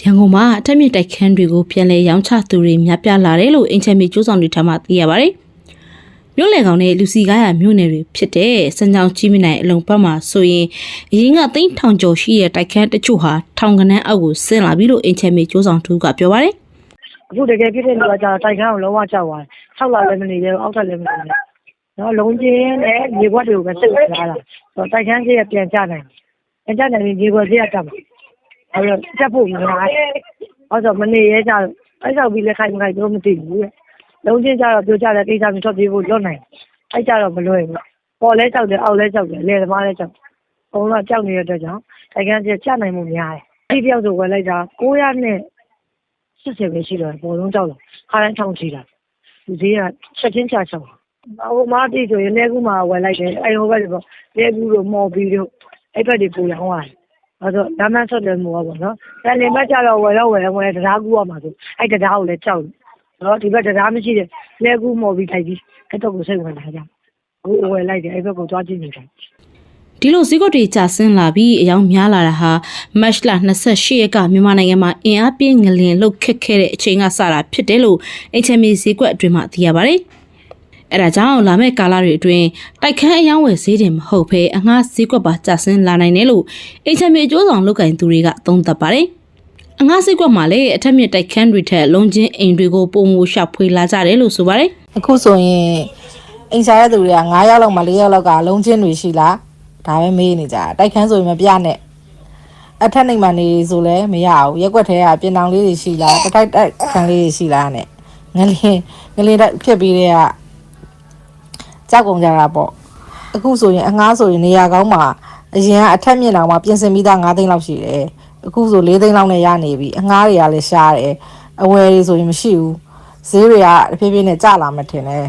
ရန်ကုန်မှာအထက်မြင့်တိုက်ခန်းတွေကိုပြန်လည်ရောင်းချသူတွေများပြားလာတယ်လို့အင်ချမ်မီကျိုးဆောင်တွေထမှသိရပါတယ်။မြို့လယ်ကောင်နဲ့လူစီကားရမြို့နယ်တွေဖြစ်တဲ့စံကြောင်ကြီးမြနိုင်အလုံဘက်မှာဆိုရင်အရင်ကသိန်းထောင်ကျော်ရှိတဲ့တိုက်ခန်းတချို့ဟာထောင်ကနန်းအောက်ကိုဆင်းလာပြီလို့အင်ချမ်မီကျိုးဆောင်သူကပြောပါတယ်။အခုတကယ်ဖြစ်တဲ့လူကကြာတိုက်ခန်းကိုလုံးဝကြောက်သွားတယ်။ဆောက်လာလည်းမနေရဘူးအောက်ထပ်လည်းမနေရဘူး။နော်လုံးချင်းနဲ့မြေခွက်တွေကိုပဲစိတ်ဝင်လာတာ။ဆိုတော့တိုက်ခန်းကြီးကပြန်ကျနိုင်တယ်။ပြန်ကျနိုင်ရင်မြေခွက်ကြီးကတက်မှာ။ အဲတော့တက်ဖို့များတယ်။အဲဆိုမနေရဲကြတော့အဲ့ဆောက်ပြီးလက်ခိုက်မခိုက်တော့မသိဘူးတဲ့။လုံးချင်းကျတော့ပြောကြတဲ့ကိစ္စမျိုးထွက်ပြေးဖို့လွတ်နိုင်တယ်။အဲ့ကြတော့မလွယ်ဘူး။ပေါ်လဲကြောက်တယ်အောက်လဲကြောက်တယ်လေသမားလဲကြောက်တယ်။ဘုံကကြောက်နေတဲ့အတွက်ကြောင့်တိုက်ခန်းကြီးကျနိုင်မှုများတယ်။ဒီတယောက်ဆိုဝယ်လိုက်တာ900နဲ့စစ်စစ်ပဲရှိတော့ဘောလုံးကြောက်တော့ခါတိုင်းထောင်ချီတာလူသေးကချက်ချင်းချချောင်းဟိုမားတိဆိုရင်လက်ကူးမှာဝယ်လိုက်တယ်အဲဟိုဘက်တွေပေါ့လက်ကူးတို့မော်ဘီတို့အဲ့ဘက်တွေပူရောင်းရတယ် အဲဆိုလမ်းမဆက်တယ်မို့ပေါ့နော်အဲနေမကြတော့ဝယ်တော့ဝယ်ဝယ်တရားကူးရမှာဆိုအဲ့တရားကိုလည်းကြောက်တယ်နော်ဒီဘက်တရားမရှိတဲ့လက်ကူးမော်ဘီထိုက်ပြီးအဲ့တော့ကိုစိတ်ဝင်လာကြဟိုဝယ်လိုက်တယ်အဲ့ဘက်ကိုသွားကြည့်နေတယ်ဒီလိုဈေးကွက်တွေကျဆင်းလာပြီးအယောင်များလာတာဟာမတ်လ28ရက်ကမြန်မာနိုင်ငံမှာအင်အားပြင်းငလင်လှုပ်ခက်ခဲ့တဲ့အချိန်ကစတာဖြစ်တယ်လို့ HMA ဈေးကွက်အတွင်းမှာသိရပါတယ်။ အဲဒါကြောင့်လာမယ့်ကာလတွေအတွင်းတိုက်ခန်းအယောင်ဝယ်ဈေးတင်မဟုတ်ဘဲအငှားဈေးကွက်ပါကျဆင်းလာနိုင်တယ်လို့ HMA အကျိုးဆောင်လုပ်ကင်သူတွေကသုံးသပ်ပါတယ်။အငှားဈေးကွက်မှာလည်းအထက်မြင့်တိုက်ခန်းတွေထက်လုံးချင်းအိမ်တွေကိုပုံမူရှောက်ဖွေလာကြတယ်လို့ဆိုပါတယ်အခုဆိုရင်အိမ်စားတဲ့သူတွေက9ယောက်လောက်မှ4ယောက်လောက်ကလုံးချင်းတွေရှိလားဒါပဲမေးနေကြတာတိုက်ခန်းဆိုရင်မပြနဲ့အထက်နိုင်မှနေဆိုလဲမရဘူးရက်ွက်ထဲကပြင်တောင်လေးတွေရှိလားတစ်ထိုက်တိုက်ခန်းလေးတွေရှိလားနဲ့ငလင်းငလင်းတက်ဖြစ်ပြီးတဲ့က ကြောက်ကုန်ကြတာပေါ့အခုဆိုရင်အငှားဆိုရင်နေရာကောင်းမှာအရင်ကအထက်မြင့်တောင်မှပြင်ဆင်ပြီးသား9သိန်းလောက်ရှိတယ်အခုဆို4သိန်းလောက်နဲ့ရနေပြီအငှားတွေကလည်းရှားတယ်အဝယ်တွေဆိုရင်မရှိဘူးဈေးတွေကတဖြည်းဖြည်းနဲ့ကျလာမှထင်တယ်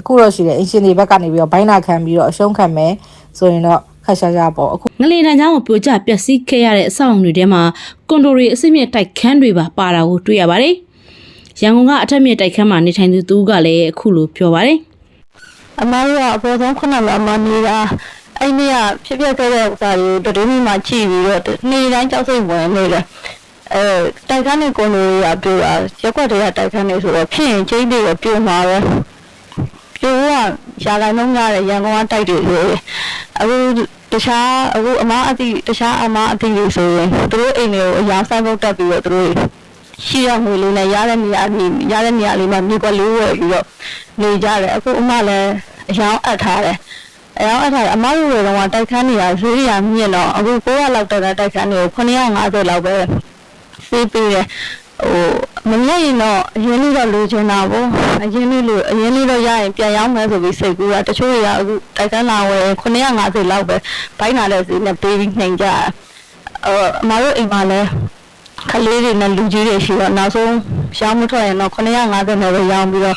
အခုတော့ရှိတယ်အင်ရှင်တွေဘက်ကနေပြီးတော့ဘိုင်းနာခံပြီးတော့အရှုံးခံမယ်ဆိုရင်တော့ခက်ရှားရှားပေါ့အခုငလင်တန်းချောင်းကိုပြိုကျပျက်စီးခဲ့ရတဲ့အဆောက်အုံတွေထဲမှာကွန်ဒိုရီအစစ်မြစ်တိုက်ခန်းတွေပါပါတာကိုတွေ့ရပါတယ်။ရန်ကုန်ကအထက်မြစ်တိုက်ခန်းမှာနေထိုင်သူသူကလည်းအခုလိုပြောပါတယ် အမားတို့ကအပေါ်ဆုံးခုနကမှနေတာအဲ့နေ့ကဖြစ်ပျက်ခဲ့တဲ့ဥစ္စာတွေကိုတတိယမှာကြည့်ပြီးတော့နေ့တိုင်းကြောက်စိတ်ဝင်နေတယ်အဲတိုက်ခန်းနဲ့ကိုလိုရပြတာရက်ွက်တွေကတိုက်ခန်းနေဆိုတော့ဖြစ်ရင်ချင်းတွေကပြမှာပဲပြကရာဂိုင်းလုံးရတယ်ရန်ကုန်ကတိုက်တွေလေအခုတခြားအခုအမားအတိတခြားအမားအတိတွေဆိုရင်သူတို့အိမ်တွေကိုအရာဆိုင်ပုတ်တက်ပြီးတော့သူတို့ ရှိရငွေလေးနဲ့ရတဲ့နေရာနေရတဲ့နေရာလေးမှာမြေကွက်လေးဝယ်ပြီးတော့နေကြတယ်အခုအမလည်းအယောင်အပ်ထားတယ်အယောင်အပ်ထားတယ်အမတို့ကတော့တိုက်ခန်းနေတာဈေးရမြင့်တော့အခု900လောက်တက်တဲ့တိုက်ခန်းတွေကို950လောက်ပဲစီးပြီးတယ်ဟိုမမြင်ရင်တော့အရင်လေးတော့လိုချင်တာပေါ့အရင်လေးလိုအရင်လေးတော့ရရင်ပြန်ရောက်မယ်ဆိုပြီးစိတ်ကူးတာတချို့တွေကအခုတိုက်ခန်းလာဝယ်950လောက်ပဲဘိုင်းလာတဲ့ဈေးနဲ့ပေးပြီးနှိမ်ကြတယ်အော်အမတို့အိမ်မှာလည်း ကလေးတွေနဲ့လူကြီးတွေရှိတော့နောက်ဆုံးရောင်းမထွက်ရင်တော့950နဲ့ပဲရောင်းပြီးတော့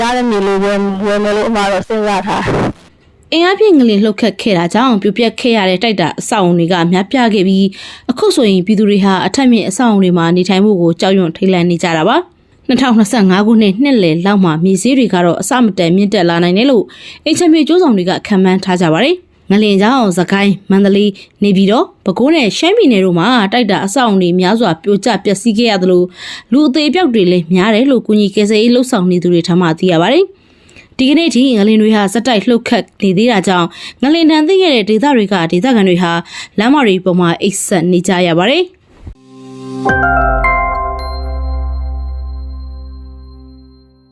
ရတဲ့မြေလေးဝယ်ဝယ်မယ်လို့အမှားတော့စဉ်းစားထား။အင်အားပြင်းငလင်လှုပ်ခတ်ခဲ့တာကြောင့်ပြိုပျက်ခဲ့ရတဲ့တိုက်တာအဆောက်အုံတွေကများပြားခဲ့ပြီးအခုဆိုရင်ပြည်သူတွေဟာအထက်မြင့်အဆောက်အုံတွေမှာနေထိုင်မှုကိုကြောက်ရွံ့ထိတ်လန့်နေကြတာပါ။2025ခုနှစ်နှစ်လယ်လောက်မှာမြေစည်းတွေကတော့အစမတန်မြင့်တက်လာနိုင်တယ်လို့အင်ချမ်ပီယံကျိုးဆောင်တွေကခံမှန်းထားကြပါတယ်။ ငလင်ကြောင့်သခိုင်းမန္တလေးနေပြည်တော်ပဲခူးနဲ့ရှမ်းပြည်နယ်တို့မှာတိုက်တာအဆောက်အုံတွေများစွာပြိုကျပျက်စီးခဲ့ရသလိုလူအသေးအပြောက်တွေလည်းများတယ်လို့ကုညီကယ်ဆယ်ရေးလှုပ်ဆောင်နေသူတွေထမှသိရပါတယ်။ဒီကနေ့ထိငလင်တွေဟာစက်တိုက်လှုပ်ခတ်နေသေးတာကြောင့်ငလင်တန်သိခဲ့တဲ့ဒေသတွေကဒေသခံတွေဟာလမ်းမတွေပေါ်မှာအိတ်ဆက်နေကြရပါတယ်။